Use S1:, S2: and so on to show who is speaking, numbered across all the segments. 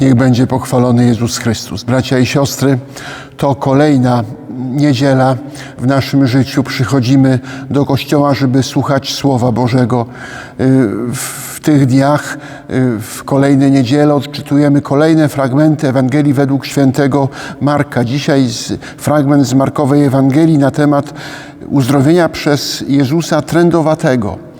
S1: Niech będzie pochwalony Jezus Chrystus. Bracia i siostry, to kolejna niedziela w naszym życiu. Przychodzimy do kościoła, żeby słuchać Słowa Bożego. Y, W tych dniach, y, w kolejne niedziele odczytujemy kolejne fragmenty Ewangelii według świętego Marka. Dzisiaj fragment z Markowej Ewangelii na temat uzdrowienia przez Jezusa trędowatego.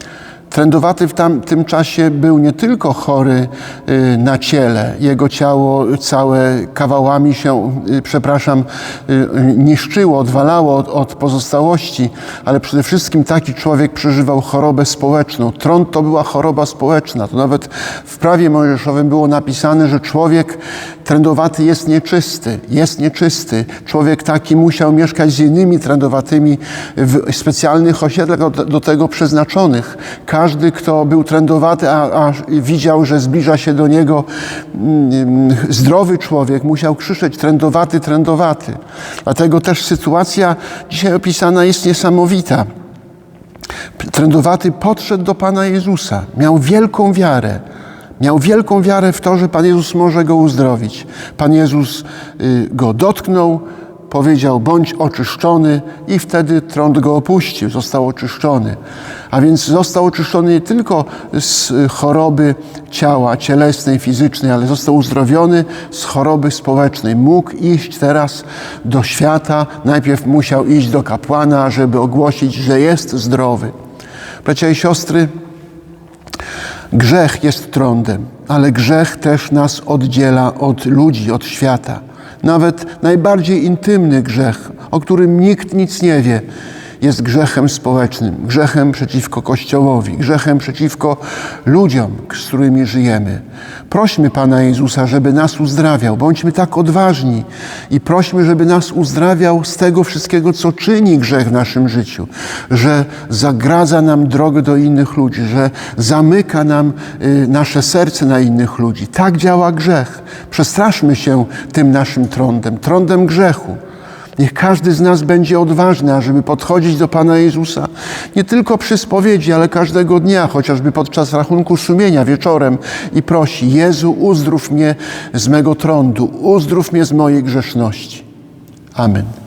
S1: Trędowaty w tamtym czasie był nie tylko chory y, na ciele, jego ciało całe kawałami się, y, przepraszam, y, niszczyło, odwalało od, pozostałości, ale przede wszystkim taki człowiek przeżywał chorobę społeczną. Trąd to była choroba społeczna. To nawet w prawie mojżeszowym było napisane, że człowiek trędowaty jest nieczysty, jest nieczysty. Człowiek taki musiał mieszkać z innymi trędowatymi w specjalnych osiedlach do, do tego przeznaczonych. Każdy, kto był trędowaty, a, a widział, że zbliża się do niego mm, zdrowy człowiek, musiał krzyczeć trędowaty, trędowaty. Dlatego też sytuacja dzisiaj opisana jest niesamowita. Trędowaty podszedł do Pana Jezusa, miał wielką wiarę. Miał wielką wiarę w to, że Pan Jezus może go uzdrowić. Pan Jezus y, go dotknął, powiedział: bądź oczyszczony, i wtedy trąd go opuścił, został oczyszczony. A więc został oczyszczony nie tylko z choroby ciała, cielesnej, fizycznej, ale został uzdrowiony z choroby społecznej. Mógł iść teraz do świata. Najpierw musiał iść do kapłana, żeby ogłosić, że jest zdrowy. Bracia i siostry, Grzech jest trądem, ale grzech też nas oddziela od ludzi, od świata. Nawet najbardziej intymny grzech, o którym nikt nic nie wie, jest grzechem społecznym, grzechem przeciwko Kościołowi, grzechem przeciwko ludziom, z którymi żyjemy. Prośmy Pana Jezusa, żeby nas uzdrawiał. Bądźmy tak odważni i prośmy, żeby nas uzdrawiał z tego wszystkiego, co czyni grzech w naszym życiu, że zagradza nam drogę do innych ludzi, że zamyka nam y, nasze serce na innych ludzi. Tak działa grzech. Przestraszmy się tym naszym trądem, trądem grzechu. Niech każdy z nas będzie odważny, ażeby podchodzić do Pana Jezusa nie tylko przy spowiedzi, ale każdego dnia, chociażby podczas rachunku sumienia wieczorem i prosi: Jezu, uzdrów mnie z mego trądu, uzdrów mnie z mojej grzeszności. Amen.